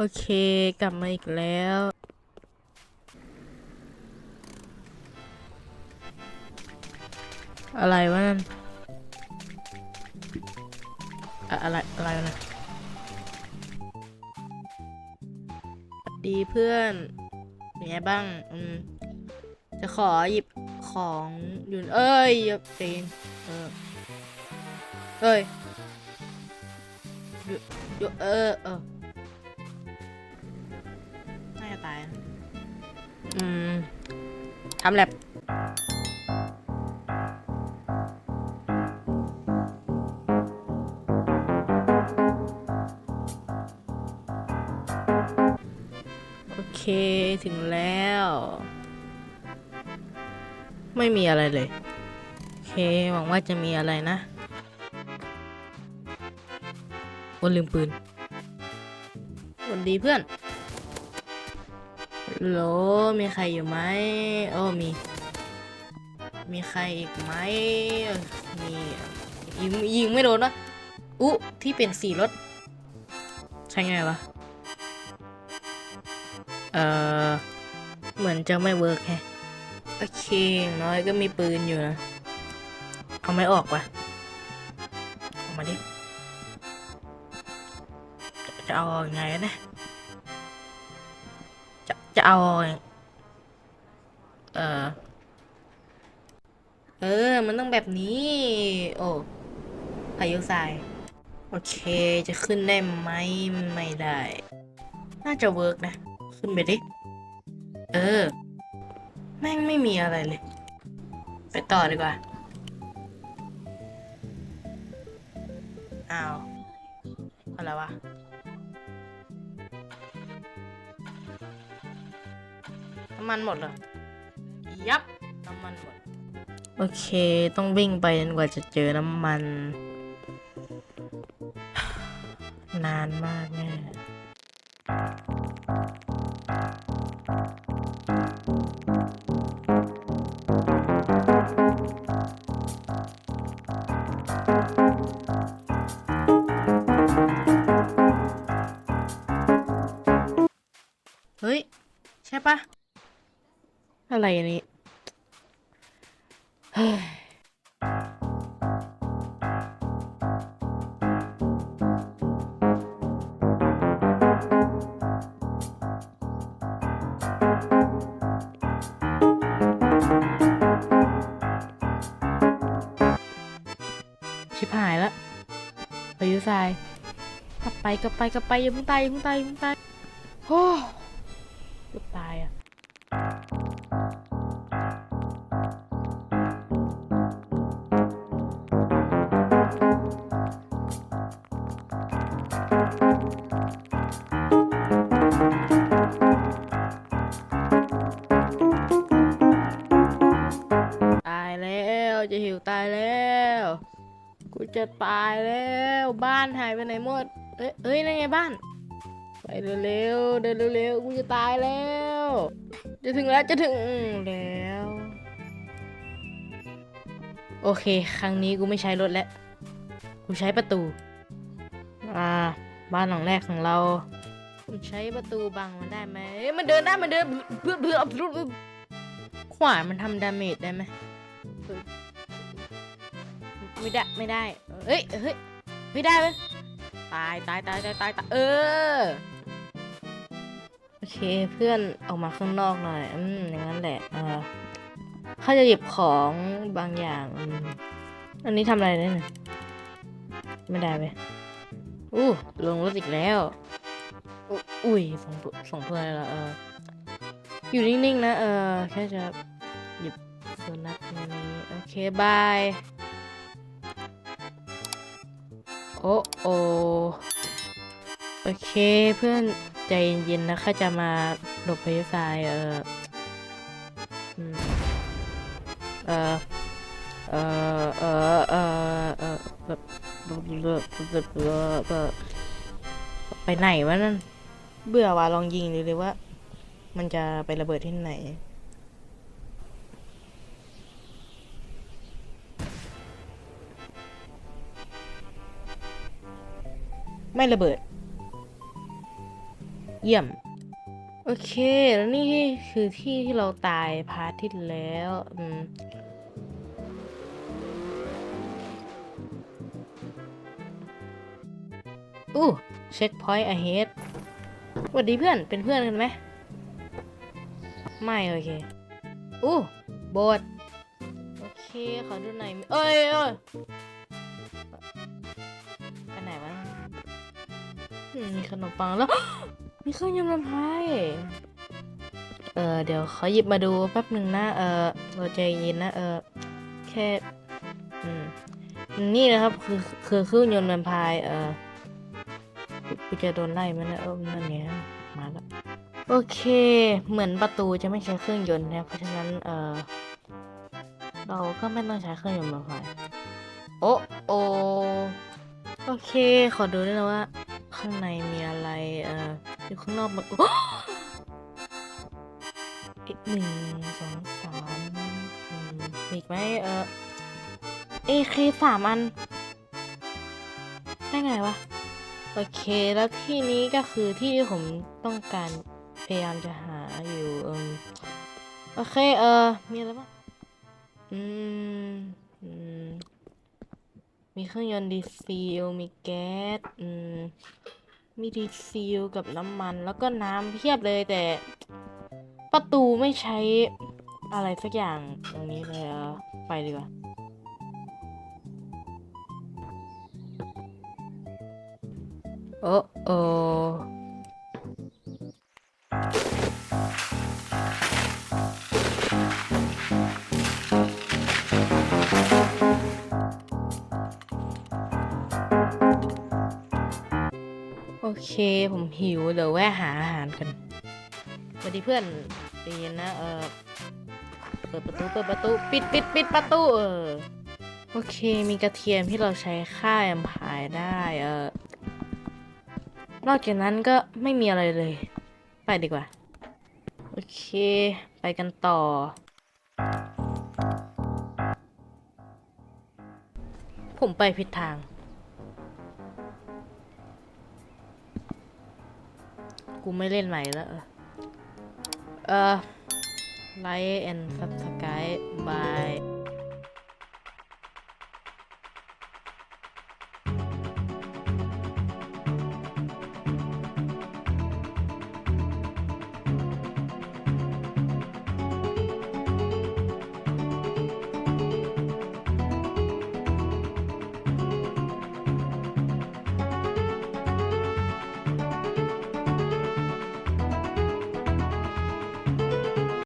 โอเค กลับมาอีกแล้ว อะไรวะนั่นอะอะไร อะไรวะนะสวัสดีเพื่อนเป็นไงบ้าง อืม จะขอหยิบของอยู่เอ้ยอย่าปีนเออเอ้ยหยุดหยุดเออเออ อืมทำแลบโอเค ถึงแล้ว ไม่มีอะไรเลย โอเค หวังว่าจะมีอะไรนะโอ้ลืมปืนวัสดีเพื่อน โหลมีใครอยู่ไหมโอ้มี มีใครอีกไหมมียิงยิงไม่โดนวะอุ๊ที่เป็นสีรถ ใช่ไงวะ เอ่อเหมือนจะไม่เวิร์กแฮะโอเคน้อยก็มีปืนอยู่นะ เอาไม่ออกวะออกมาดิ จะเอาออกไงนะ จะจะเอา เออเออ มันต้องแบบนี้ โอ้พายุทราย โอเค จะขึ้นได้ไหมไม่ได้ น่าจะเวิร์กนะ ขึ้นไปดิ เออ แม่งไม่มีอะไรเลย ไปต่อดีกว่า อ้าวอะไรวะ น้ำมันหมดเหรอ ยับ น้ำมันหมด โอเค ต้องวิ่งไปจนกว่าจะเจอน้ำมัน นานมากแน่เฮ้ย ใช่ปะ อะไรอันนี้เฮ้ยชิบหายละพายุทรายกลับไปกลับไปกลับไปอย่าเพิ่งตายอย่าเพิ่งตายอย่าเพิ่งตายโอ้ จะตายแล้วบ้านหายไปไหนหมด เอ้ยเอ้ยนั่นไงบ้าน ไปเร็วๆเดินเร็วๆกูจะตายแล้ว จะถึงแล้วจะถึงแล้ว โอเค ครั้งนี้กูไม่ใช้รถแล้ว กูใช้ประตู อ่า บ้านหลังแรกของเรากูใช้ประตูบังมันได้ไหมเอ้ยมันเดินได้มันเดินเพื่อเพื่อเพื่อขวานมันทำดาเมจได้ไหม ไม่ได้ไม่ได้เฮ้ยเฮ้ยไม่ได้เลยตายตายตายตายตายตายเออโอเคเพื่อนออกมาข้างนอกหน่อยอืมอย่างนั้นแหละเออเขาจะหยิบของบางอย่างอืมอันนี้ทำอะไรได้เนี่ยไม่ได้ไปอู้ลงรถอีกแล้วอุ้ยส่งส่งเพื่อนละเอออยู่นิ่งๆนะเออแค่จะหยิบโดนัทตรงนี้โอเคบาย โอ้โอโอเคเพื่อนใจเย็นๆนะข้าจะมาหลบพายุทรายเออเออเออเออเออเออแบบไปไหนวะนั่นเบื่อว่ะลองยิงดูเลยว่า มันจะไประเบิดที่ไหน ไม่ระเบิด เยี่ยม โอเค แล้วนี่คือที่ที่เราตายพาร์ทที่แล้วอืมอู้เช็คพอยต์ ahead สวัสดีเพื่อนเป็นเพื่อนกันไหม ไม่ โอเค อู้โบสถ์โอเค ขอดูหน่อย เอ้ยเอ้ย มมีขนมปังแล้ว มีเครื่องยนต์ลำไส้เออเดี๋ยวขอหยิบมาดูแป๊บหนึ่งนะ เออเราใจเย็นนะ เออแค่อืมนี่นะครับ คือคือเครื่องยนต์ลำพายเออกูจะโดนไล่ไหมนะเออนั่นไงมาแล้วโอเค เหมือนประตูจะไม่ใช้เครื่องยนต์นะเพราะฉะนั้นเออเราก็ไม่ต้องใช้เครื่องยนต์ลำพายโอ้โอโอเค ขอดูด้วยนะว่า ข้างในมีอะไรเอ่ออยู่ข้างนอกมันอีกหนึ่งสองสามอืมมีอีกไหมเอ่อเอเคสามอัน ได้ไงวะ โอเคแล้วที่นี้ก็คือที่ที่ผมต้องการพยายามจะหาอยู่เอืมโอเคเออมีอะไรบ้างอืมอื มีเครื่องยนต์ดีเซล มีแก๊ส อืม มีดีเซลกับน้ำมัน แล้วก็น้ำเพียบเลยแต่ ประตูไม่ใช้อะไรสักอย่างตรงนี้เลยอะไปดีกว่าโอ้โอ เคผมหิวเดี๋ยวแวะหาอาหารกันสวัสดีเพื่อนใจเย็นนะเออเปิดประตูเปิดประตูปิดปิดปิดประตูเออโอเคมีกระเทียมที่เราใช้ฆ่าแอมพายได้เออนอกจากนั้นก็ไม่มีอะไรเลย ไปดีกว่า โอเค ไปกันต่อ ผมไปผิดทาง กูไม่เล่นใหม่แล้ว เออเอไลท์แอนด์ซับสกายบาย